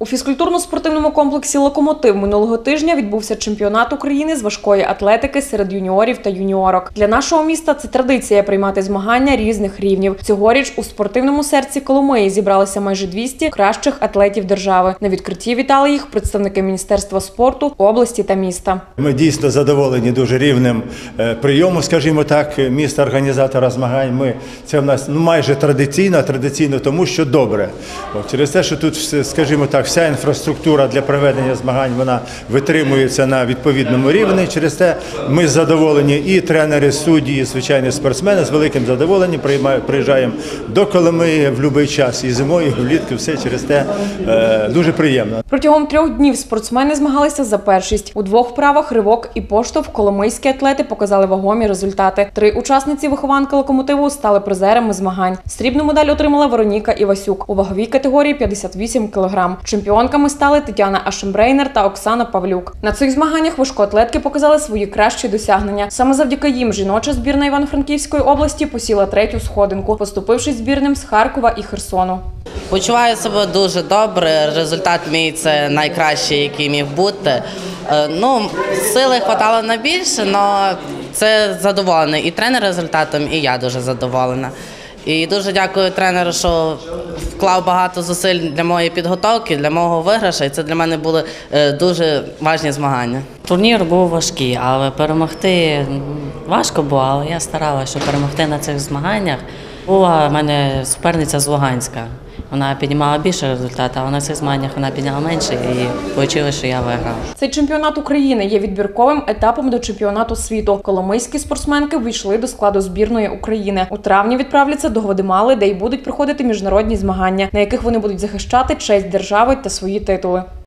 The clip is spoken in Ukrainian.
У фізкультурно-спортивному комплексі Локомотив минулого тижня відбувся чемпіонат України з важкої атлетики серед юніорів та юніорок. Для нашого міста це традиція приймати змагання різних рівнів. Цьогоріч у спортивному серці Коломиї зібралися майже 200 кращих атлетів держави. На відкритті вітали їх представники Міністерства спорту, області та міста. Ми дійсно задоволені дуже рівнем е, прийому, скажімо так, міста організатора змагань. Ми це в нас ну майже традиційно, традиційно тому, що добре. Через те, що тут, скажімо так, вся інфраструктура для проведення змагань вона витримується на відповідному рівні. Через те ми задоволені і тренери, судді, і звичайні спортсмени з великим задоволенням приїжджаємо до Коломиї в будь-який час і зимою, і влітку. Все через те е, дуже приємно. Протягом трьох днів спортсмени змагалися за першість. У двох вправах ривок і поштовх коломийські атлети показали вагомі результати. Три учасниці вихованки локомотиву стали призерами змагань. Срібну медаль отримала Вероніка Івасюк у ваговій категорії 58 кг. Чемпіонками стали Тетяна Ашембрейнер та Оксана Павлюк. На цих змаганнях важкоатлетки показали свої кращі досягнення. Саме завдяки їм жіноча збірна Івано-Франківської області посіла третю сходинку, поступившись збірним з Харкова і Херсону. Почуваю себе дуже добре. Результат мій це найкращий, який міг бути. Е, Ну, сили хватало на більше, але це задоволений і тренер результатом, і я дуже задоволена. І дуже дякую тренеру, що вклав багато зусиль для моєї підготовки, для мого виграшу. І це для мене були е, дуже важні змагання. Турнір був важкий, але перемогти важко було, але я старалася, щоб перемогти на цих змаганнях. Була в мене суперниця з Луганська. Вона піднімала більше результатів, а на цих змаганнях вона підняла менше і вийшло, що я виграв. Цей чемпіонат України є відбірковим етапом до чемпіонату світу. Коломийські спортсменки війшли до складу збірної України. У травні відправляться до Гвадемали, де й будуть проходити міжнародні змагання, на яких вони будуть захищати честь держави та свої титули.